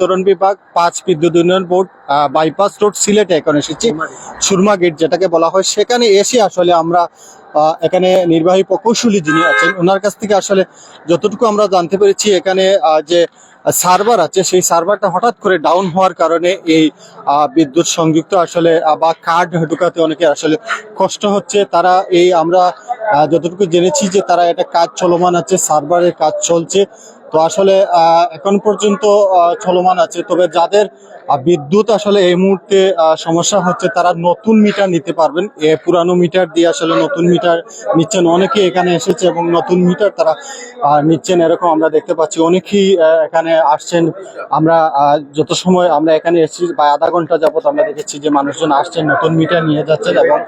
বিতরণ বিভাগ, পাঁচ বিদ্যুৎ উন্নয়ন বোর্ড বাইপাস রোড সিলেটে এখন এসেছি, সুরমা গেট যেটাকে বলা হয়। সেখানে এসে আসলে আমরা এখানে নির্বাহী প্রকৌশলী যিনি আছেন, ওনার কাছ থেকে আসলে যতটুকু আমরা জানতে পেরেছি, এখানে যে সার্ভার আছে, সেই সার্ভারটা হঠাৎ করে ডাউন হওয়ার কারণে এই বিদ্যুৎ সংযুক্ত আসলে বা কার্ড ঢুকাতে অনেকে আসলে কষ্ট হচ্ছে। তারা এই আমরা যতটুকু জেনেছি যে তারা এটা কাজ চলমান আছে, সার্ভারের কাজ চলছে। তো আসলে এখন পর্যন্ত চলমান আছে। তবে যাদের বিদ্যুৎ আসলে এই মুহূর্তে সমস্যা হচ্ছে, তারা নতুন মিটার নিতে পারবেন। এ পুরানো মিটার দিয়ে আসলে নতুন মিটার নিচ্ছেন। অনেকে এখানে এসেছে এবং নতুন মিটার তারা নিচ্ছেন। এরকম আমরা দেখতে পাচ্ছি। অনেকেই এখানে আসছেন। আমরা যত সময় আমরা এখানে এসেছি, বা আধা ঘণ্টা যাবত আমরা দেখেছি যে মানুষজন আসছেন, নতুন মিটার নিয়ে যাচ্ছেন এবং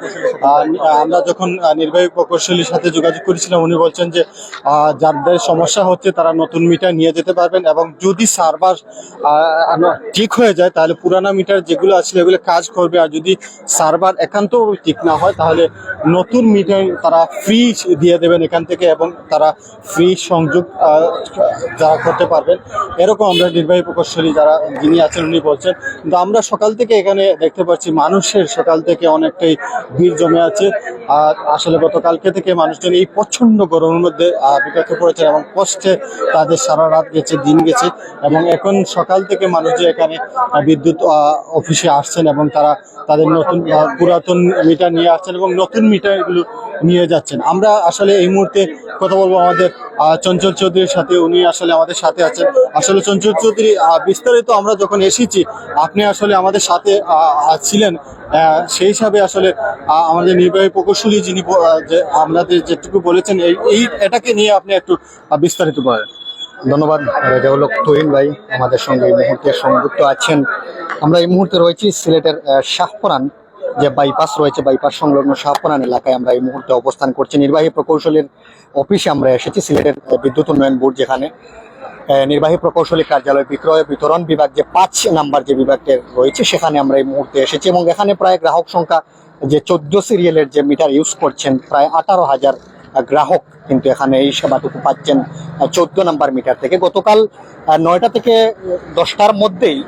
আমরা যখন নির্বাহী প্রকৌশলীর সাথে যোগাযোগ করেছিলাম, উনি বলছেন যে যাদের সমস্যা হচ্ছে, তারা নতুন মিটার নিয়ে যেতে পারবেন এবং যদি সার্ভার ঠিক হয়ে যায় তাহলে পুরানা মিটার যেগুলো আছে এগুলো কাজ করবে। আর যদি সার্ভার একান্ত ঠিক না হয় তাহলে নতুন মিটার তারা ফ্রি দিয়ে দেবেন এখান থেকে এবং তারা ফ্রি সংযোগ যারা করতে পারবেন। এরকম আমরা নির্বাহী প্রকৌশলী যারা যিনি আছেন উনি বলছেন কিন্তু আমরা সকাল থেকে এখানে দেখতে পাচ্ছি মানুষের সকাল থেকে অনেকটাই ভিড় জমে আছে। আর আসলে গতকালকে থেকে মানুষজন এই প্রচণ্ড গরমের মধ্যে আহ, বিপাকে পড়েছে এবং কষ্টে তাদের সারা রাত গেছে, দিন গেছে এবং এখন সকাল থেকে মানুষ যে এখানে বিদ্যুৎ অফিসে আসছেন এবং তারা তাদের নতুন পুরাতন মিটার নিয়ে আসছেন এবং নতুন মিটার এগুলো নিয়ে যাচ্ছেন। আমরা আসলে এই মুহূর্তে কথা বলব আমাদের চঞ্চল চৌধুরীর সাথে। উনি আসলে আমাদের সাথে আছেন। আসলে চঞ্চল চৌধুরী বিস্তারিত আমরা যখন এসেছি, আপনি আসলে আমাদের সাথে ছিলেন সেই হিসাবে আসলে আমাদের নির্বাহী প্রকৌশলী যিনি আমাদের যেটুকু বলেছেন, এই এই এটাকে নিয়ে আপনি একটু বিস্তারিত বলেন। ধন্যবাদ, রেজাউলক তুহিন ভাই আমাদের সঙ্গে এই মুহূর্তে সংযুক্ত আছেন। আমরা এই মুহূর্তে রয়েছি সিলেটের শাহপরান, যে বাইপাস রয়েছে বাইপাস সংলগ্ন শাহপরান এলাকায় আমরা এই মুহূর্তে অবস্থান করছি। নির্বাহী প্রকৌশলীর অফিসে আমরা এসেছি সিলেটের বিদ্যুৎ উন্নয়ন বোর্ড যেখানে। নির্বাহী প্রকৌশলী কার্যালয় বিক্রয় বিতরণ বিভাগ যে পাঁচ নাম্বার যে বিভাগটি রয়েছে, সেখানে আমরা এই মুহূর্তে এসেছি এবং এখানে প্রায় গ্রাহক সংখ্যা যে চোদ্দ সিরিয়ালের যে মিটার ইউজ করছেন, প্রায় আঠারো হাজার গ্রাহক কিন্তু এখানে এই সেবাটুকু পাচ্ছেন চোদ্দ নাম্বার মিটার থেকে। গতকাল নয়টা থেকে দশটার মধ্যেই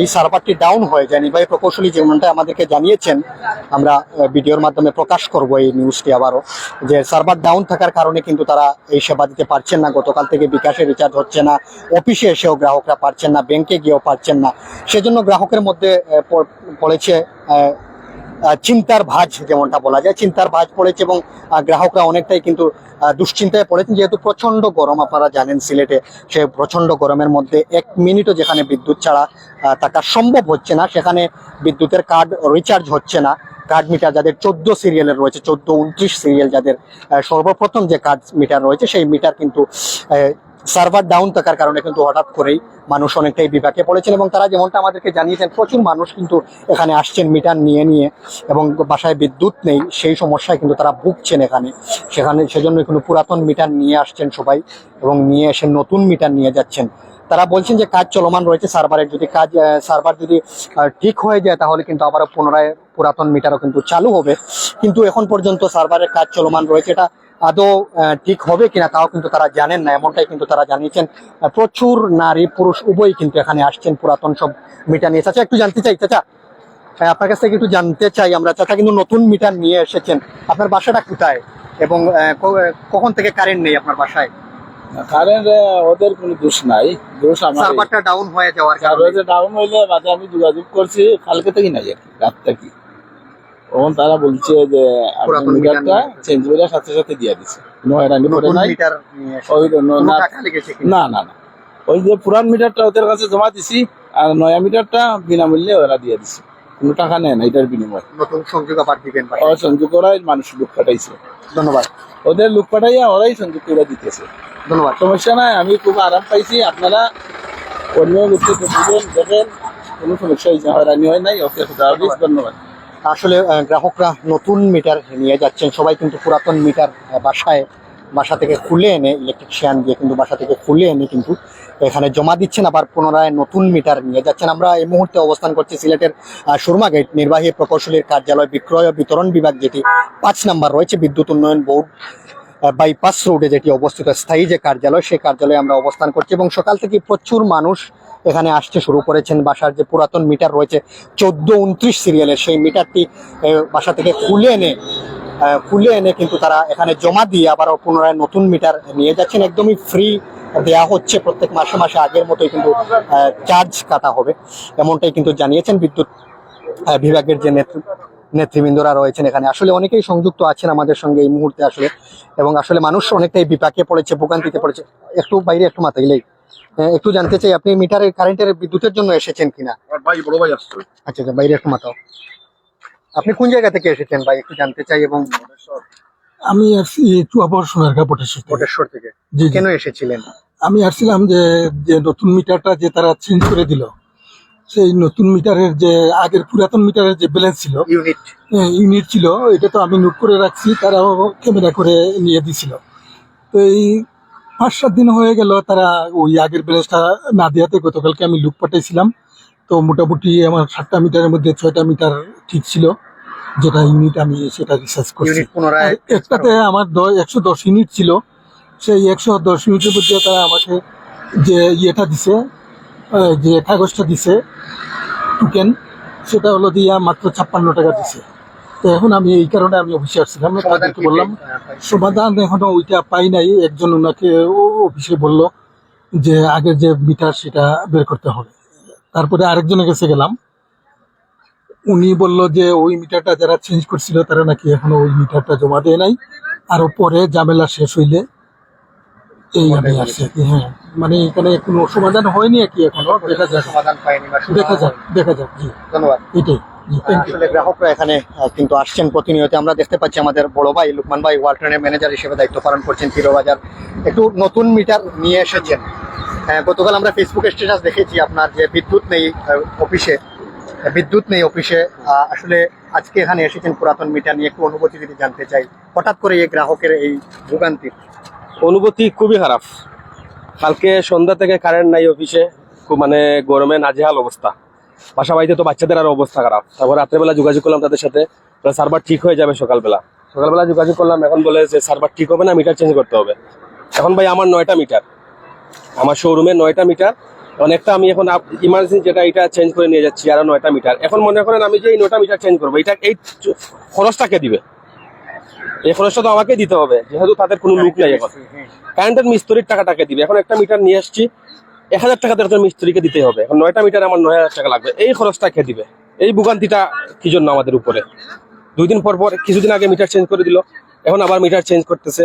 এই সার্ভারটি ডাউন হয়ে যায়। নির্বাহী প্রকৌশলী যে যেমনটা আমাদেরকে জানিয়েছেন, আমরা ভিডিওর মাধ্যমে প্রকাশ করব এই নিউজটি আবারও, যে সার্ভার ডাউন থাকার কারণে কিন্তু তারা এই সেবা দিতে পারছেন না। গতকাল থেকে বিকাশে রিচার্জ হচ্ছে না, অফিসে এসেও গ্রাহকরা পারছেন না, ব্যাংকে গিয়েও পারছেন না। সেজন্য গ্রাহকের মধ্যে পড়েছে চিন্তার ভাজ যেমনটা বলা যায়, চিন্তার ভাজ পড়েছে এবং গ্রাহকরা অনেকটাই কিন্তু দুশ্চিন্তায় পড়েছেন। যেহেতু প্রচণ্ড গরম আপনারা জানেন সিলেটে, সে প্রচণ্ড গরমের মধ্যে এক মিনিটও যেখানে বিদ্যুৎ ছাড়া থাকা সম্ভব হচ্ছে না। সেখানে বিদ্যুতের কার্ড রিচার্জ হচ্ছে না। কার্ড মিটার যাদের চোদ্দ সিরিয়ালের রয়েছে, চোদ্দ, উনত্রিশ সিরিয়াল যাদের সর্বপ্রথম যে কার্ড মিটার রয়েছে, সেই মিটার কিন্তু সার্ভার ডাউন থাকার কারণে কিন্তু হঠাৎ করেই মানুষ অনেকটাই বিপাকে পড়েছেন এবং তারা যেমনটা আমাদেরকে জানিয়েছেন, প্রচুর মানুষ কিন্তু এখানে আসছেন মিটার নিয়ে নিয়ে এবং বাসায় বিদ্যুৎ নেই, সেই সমস্যায় কিন্তু তারা ভুগছেন এখানে। সেখানে সেজন্য কোনো পুরাতন মিটার নিয়ে আসছেন সবাই এবং নিয়ে এসে নতুন মিটার নিয়ে যাচ্ছেন। তারা বলছেন যে কাজ চলমান রয়েছে সার্ভারের। যদি কাজ সার্ভার যদি ঠিক হয়ে যায় তাহলে কিন্তু আবারও পুনরায় পুরাতন মিটারও কিন্তু চালু হবে। কিন্তু এখন পর্যন্ত সার্ভারের কাজ চলমান রয়েছে। এটা আদৌ ঠিক হবে কিনা তাও কিন্তু তারা জানেন না। এমনটাই কিন্তু তারা জানিয়েছেন। প্রচুর নারী পুরুষ উভয়ই কিন্তু এখানে আসছেন পুরাতন সব মিটার নিয়ে। চাচা একটু জানতে চাই চাচা। হ্যাঁ, আপনার কাছ থেকে একটু জানতে চাই আমরা। চাচা কিন্তু নতুন মিটার নিয়ে এসেছেন। আপনার বাসাটা কোথায়? এবং কখন থেকে কারেন্ট নেই আপনার বাসায়? কারেন্ট ওদের কোনো দোষ নাই। দোষ আমার সার্ভারটা ডাউন হয়ে যাওয়ার কারণে। ডাউন হইলে মাঝে আমি যোগাযোগ করছি কালকে থেকে নাই আর কি রাত থেকে। তখন তারা বলছে যে মিটারটা চেঞ্জ করে সাথে সাথে দিয়ে দিছে। কোনো হয়রানি করে নাই। ওই না? না না। ওই যে পুরান মিটারটা ওদের কাছে জমা দিছি আর নয়া মিটারটা বিনামূল্যে ওরা দিয়ে দিছে। কোনো টাকা নেয় না এটার বিনিময়। নতুন সংযোগ আবার দিবেন ওরা সংযোগ করাই মানুষ লোক পাঠাইছে। ধন্যবাদ। ওদের লোক পাঠাইয়া ওরাই সংযোগ করে দিতেছে। ধন্যবাদ। সমস্যা নাই আমি খুব আরাম পাইছি। আপনারা অন্য দেখেন কোনো সমস্যা হয়েছে হয়রানি হয় নাই ওকে ধন্যবাদ। আসলে গ্রাহকরা নতুন মিটার নিয়ে যাচ্ছেন। সবাই কিন্তু পুরাতন মিটার বাসায় বাসা থেকে খুলে এনে ইলেকট্রিশিয়ান দিয়ে কিন্তু বাসা থেকে খুলে এনে কিন্তু এখানে জমা দিচ্ছেন আবার পুনরায় নতুন মিটার নিয়ে যাচ্ছেন। আমরা এই মুহূর্তে অবস্থান করছি সিলেটের সুরমা গেট নির্বাহী প্রকৌশলীর কার্যালয় বিক্রয় ও বিতরণ বিভাগ যেটি পাঁচ নাম্বার রয়েছে বিদ্যুৎ উন্নয়ন বোর্ড। বাইপাস রোডে যেটি অবস্থিত, স্থায়ী যে কার্যালয়, সেই কার্যালয়ে আমরা অবস্থান করছি এবং সকাল থেকে প্রচুর মানুষ এখানে আসতে শুরু করেছেন। বাসার যে পুরাতন মিটার রয়েছে, চোদ্দ উনত্রিশ সিরিয়ালের সেই মিটারটি বাসা থেকে খুলে এনে খুলে এনে কিন্তু তারা এখানে জমা দিয়ে আবার পুনরায় নতুন মিটার নিয়ে যাচ্ছেন। একদমই ফ্রি দেয়া হচ্ছে। প্রত্যেক মাসে মাসে আগের মতোই কিন্তু চার্জ কাটা হবে। এমনটাই কিন্তু জানিয়েছেন বিদ্যুৎ বিভাগের যে নেতৃ নেতৃবৃন্দরা রয়েছেন এখানে। আসলে অনেকেই সংযুক্ত আছেন আমাদের সঙ্গে এই মুহূর্তে আসলে। এবং আসলে মানুষ অনেকটাই বিপাকে পড়েছে ভোগান্তিতে পড়েছে। একটু বাইরে একটু মাথা গেলেই। আহ, একটু জানতে চাই আপনি মিটারের কারেন্টের বিদ্যুতের জন্য এসেছেন কিনা? ভাই বড় ভাই আসছে। আচ্ছা আচ্ছা বাইরে একটু মাথাও। আপনি কোন জায়গা থেকে এসেছেন ভাই একটু জানতে চাই এবং আমি আসছি চুয়াবর সোনার কাপড়ের সাথে কোটেশ্বর থেকে। কেন এসেছিলেন? আমি আসছিলাম যে যে নতুন মিটারটা যে তারা চেঞ্জ করে দিল সেই নতুন মিটারের যে আগের পুরাতন মিটারের যে ব্যালেন্স ছিল ইউনিট ইউনিট ছিল এটা তো আমি নোট করে রাখছি তারাও ক্যামেরা করে নিয়ে দিছিল। তো এই পাঁচ সাত দিন হয়ে গেল তারা ওই আগের ব্যালেন্সটা না দেওয়াতে গতকালকে আমি লুক পাঠাইছিলাম। তো মোটামুটি আমার সাতটা মিটারের মধ্যে ছয়টা মিটার ঠিক ছিল যেটা ইউনিট আমি সেটা রিসার্চ করছি। একটাতে আমার একশো দশ ইউনিট ছিল। সেই একশো দশ ইউনিটের মধ্যে তারা আমাকে যে ইয়েটা দিছে যে কাগজটা দিছে টোকেন সেটা হলো দিয়া মাত্র ছাপ্পান্ন টাকা দিছে। তো এখন আমি এই কারণে আমি অফিসে আসছিলাম তাদেরকে বললাম সমাধান এখনও ওইটা পাই নাই। একজন ওনাকে ও অফিসে বলল যে আগের যে মিটার সেটা বের করতে হবে। তারপরে আরেকজনের কাছে গেলাম। উনি বলল যে ওই মিটারটা যারা চেঞ্জ করছিল তারা নাকি এখনও ওই মিটারটা জমা দেয় নাই। আরও পরে ঝামেলা শেষ হইলে কি, হ্যাঁ। মানে এখানে কোনো সমাধান হয়নি আর কি এখনও? দেখা যাক। সমাধান পাইনি বা দেখা যাক দেখা যাক জি। ধন্যবাদ। এটাই আসলে গ্রাহকরা এখানে কিন্তু আসছেন প্রতিনিয়ত। আমরা দেখতে পাচ্ছি আমাদের বড় ভাই লুকমান ভাই ওয়ালটনের ম্যানেজার হিসেবে দায়িত্ব পালন করছেন পিরোবাজার একটু নতুন মিটার নিয়ে এসেছেন। হ্যাঁ, গতকাল আমরা ফেসবুকে স্ট্যাটাস দেখেছি আপনার যে বিদ্যুৎ নেই অফিসে। বিদ্যুৎ নেই অফিসে। আসলে আজকে এখানে এসেছেন পুরাতন মিটার নিয়ে একটু অনুভূতি যদি জানতে চাই হঠাৎ করে এই গ্রাহকের এই ভোগান্তি অনুভূতি খুবই খারাপ। কালকে সন্ধ্যা থেকে কারেন্ট নাই অফিসে খুব মানে গরমে নাজেহাল অবস্থা। বাসা বাড়িতে তো বাচ্চাদের আরও অবস্থা খারাপ। তারপর রাত্রেবেলা যোগাযোগ করলাম তাদের সাথে সার্ভার ঠিক হয়ে যাবে সকালবেলা। সকালবেলা যোগাযোগ করলাম, এখন বলে যে সার্ভার ঠিক হবে না মিটার চেঞ্জ করতে হবে। এখন ভাই আমার নয়টা মিটার আমার শোরুমে নয়টা মিটার অনেকটা আমি এখন ইমার্জেন্সি যেটা, এটা চেঞ্জ করে নিয়ে যাচ্ছি, আরও নয়টা মিটার এখন মনে করেন আমি যে এই নয়টা মিটার চেঞ্জ করব, এটা এই খরচটাকে দিবে। এই খরচটা তো আমাকে দিতে হবে, যেহেতু তাদের কোনো লুক নাই এখন। কারেন্টের মিস্ত্রির টাকাটাকে দিবে। এখন একটা মিটার নিয়ে আসছি, এক হাজার টাকা তো একজন মিস্ত্রিকে দিতে হবে। এখন নয়টা মিটার আমার নয় হাজার টাকা লাগবে। এই খরচটা কে দিবে? এই ভোগান্তিটা কি জন্য আমাদের উপরে? দুই দিন পর পর, কিছুদিন আগে মিটার চেঞ্জ করে দিল, এখন আবার মিটার চেঞ্জ করতেছে।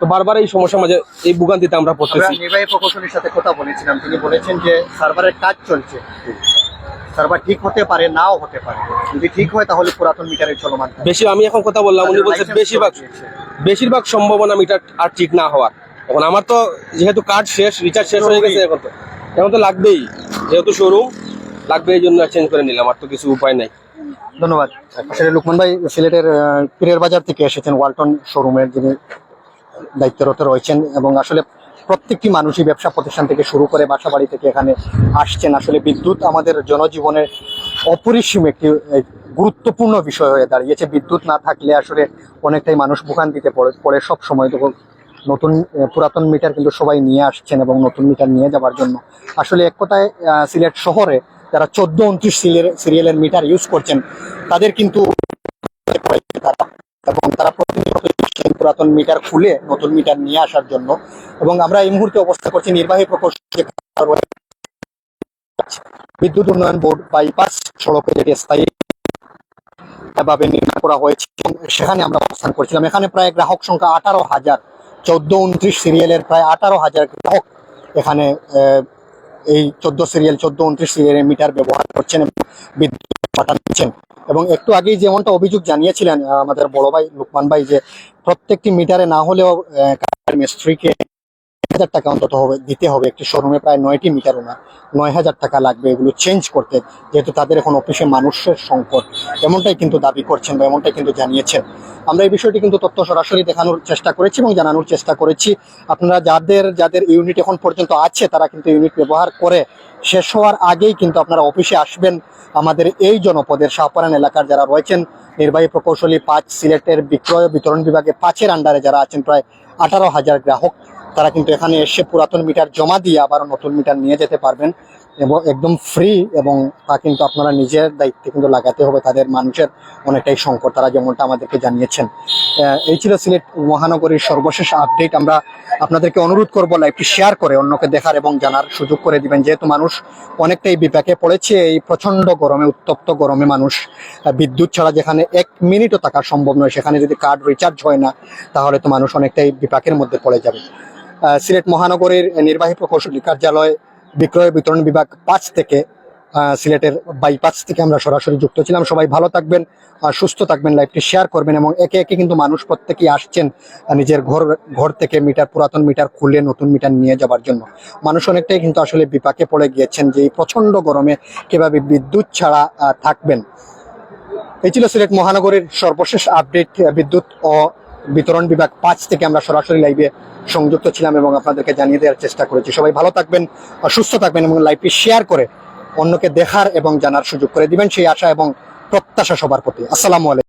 তো বারবার এই সমস্যার মাঝে এই ভোগান্তিতে আমরা পড়তেছি। নির্বাহী প্রকৌশলীর সাথে কথা বলেছিলাম। তিনি বলেছেন যে সার্ভারের কাজ চলছে। সার্ভার ঠিক হতে পারে নাও হতে পারে। যদি ঠিক হয় তাহলে পুরাতন মিটারের চলমান বেশি আমি এখন কথা বললাম উনি বলছে লাইসেন্স বেশিরভাগ বেশিরভাগ সম্ভাবনা মিটার আর ঠিক না হওয়ার। এখন আমার তো যেহেতু কার্ড শেষ রিচার্জ শেষ হয়ে গেছে এখন তো। এখন তো লাগবেই যেহেতু শোরুম লাগবে এই জন্য চেঞ্জ করে নিলাম আর তো কিছু উপায় নাই। ধন্যবাদ। আসলে লুকমান ভাই সিলেটের পীরের বাজার থেকে এসেছেন ওয়ালটন শোরুমের যিনি দায়িত্বরত রয়েছেন এবং আসলে প্রত্যেকটি মানুষই ব্যবসা প্রতিষ্ঠান থেকে শুরু করে বাসা বাড়ি থেকে এখানে আসছেন। আসলে বিদ্যুৎ আমাদের জনজীবনের অপরিসীম একটি গুরুত্বপূর্ণ বিষয় হয়ে দাঁড়িয়েছে। বিদ্যুৎ না থাকলে আসলে অনেকটাই মানুষ ভোগান্তিতে পড়ে পড়ে সব সময়। তখন নতুন পুরাতন মিটার কিন্তু সবাই নিয়ে আসছেন এবং নতুন মিটার নিয়ে যাওয়ার জন্য। আসলে এক কথায় সিলেট শহরে যারা চোদ্দ, উনত্রিশ সিরিয়ালের মিটার ইউজ করছেন, তাদের কিন্তু তারা এবং তারা পুরাতন মিটার খুলে নতুন মিটার নিয়ে আসার জন্য। এবং আমরা এই মুহূর্তে অবস্থা করছি নির্বাহী প্রকৌশলী বিদ্যুৎ উন্নয়ন বোর্ড বাইপাস সড়কে যেটি স্থায়ী ভাবে নির্মাণ করা হয়েছে, সেখানে আমরা অবস্থান করছিলাম। এখানে প্রায় গ্রাহক সংখ্যা আঠারো হাজার, চোদ্দ উনত্রিশ সিরিয়ালের প্রায় আঠারো হাজার গ্রাহক এখানে এই চোদ্দ সিরিয়াল, চোদ্দ উনত্রিশ সিরিয়ালের মিটার ব্যবহার করছেন বিদ্যুৎ পাঠাচ্ছেন। এবং একটু আগেই যেমনটা অভিযোগ জানিয়েছিলেন আমাদের বড় ভাই, লুকমান ভাই যে প্রত্যেকটি মিটারে না হলেও মিস্ত্রিকে হাজার টাকা অন্তত হবে, দিতে হবে। একটি শোরুমে প্রায় নয়টি মিটার ওনার নয় হাজার টাকা লাগবে এগুলো চেঞ্জ করতে, যেহেতু তাদের এখন অফিসে মানুষের সংকট। এমনটাই কিন্তু দাবি করছেন বা এমনটাই কিন্তু জানিয়েছেন। আমরা এই বিষয়টি কিন্তু তথ্য সরাসরি দেখানোর চেষ্টা করেছি এবং জানানোর চেষ্টা করেছি। আপনারা যাদের যাদের ইউনিট এখন পর্যন্ত আছে, তারা কিন্তু ইউনিট ব্যবহার করে শেষ হওয়ার আগেই কিন্তু আপনারা অফিসে আসবেন। আমাদের এই জনপদের শাহপারান এলাকার যারা রয়েছেন, নির্বাহী প্রকৌশলী, পাঁচ সিলেটের বিক্রয় বিতরণ বিভাগে পাঁচের আন্ডারে যারা আছেন, প্রায় আঠারো হাজার গ্রাহক। তারা কিন্তু এখানে এসে পুরাতন মিটার জমা দিয়ে আবার নতুন মিটার নিয়ে যেতে পারবেন এবং একদম ফ্রি এবং তা কিন্তু আপনারা নিজের দায়িত্বে কিন্তু লাগাতে হবে, তাদের মানুষের অনেকটাই সংকট। তারা যেমনটা আমাদেরকে জানিয়েছেন। এই ছিল সিলেট মহানগরীর সর্বশেষ আপডেট আমরা আপনাদেরকে অনুরোধ করব লাইভটি শেয়ার করে অন্যকে দেখার এবং জানার সুযোগ করে দিবেন। যেহেতু মানুষ অনেকটাই বিপাকে পড়েছে, এই প্রচণ্ড গরমে, উত্তপ্ত গরমে মানুষ বিদ্যুৎ ছাড়া যেখানে এক মিনিটও থাকা সম্ভব নয়, সেখানে যদি কার্ড রিচার্জ হয় না, তাহলে তো মানুষ অনেকটাই বিপাকের মধ্যে পড়ে যাবে। সিলেট মহানগরীর নির্বাহী প্রকৌশলী কার্যালয় বিক্রয় বিতরণ বিভাগ পাঁচ থেকে সিলেটের বাইপাস থেকে আমরা সরাসরি যুক্ত ছিলাম। সবাই ভালো থাকবেন সুস্থ থাকবেন লাইভটি শেয়ার করবেন এবং একে একে কিন্তু মানুষ প্রত্যেকেই আসছেন নিজের ঘর ঘর থেকে মিটার, পুরাতন মিটার খুলে নতুন মিটার নিয়ে যাবার জন্য। মানুষ অনেকটাই কিন্তু আসলে বিপাকে পড়ে গিয়েছেন যে এই প্রচণ্ড গরমে কীভাবে বিদ্যুৎ ছাড়া থাকবেন। এই ছিল সিলেট মহানগরীর সর্বশেষ আপডেট বিদ্যুৎ ও বিতরণ বিভাগ পাঁচ থেকে আমরা সরাসরি লাইভে সংযুক্ত ছিলাম এবং আপনাদেরকে জানিয়ে দেওয়ার চেষ্টা করেছি। সবাই ভালো থাকবেন সুস্থ থাকবেন এবং লাইভটি শেয়ার করে অন্যকে দেখার এবং জানার সুযোগ করে দিবেন। সেই আশা এবং প্রত্যাশা সবার প্রতি। আসসালামু আলাইকুম।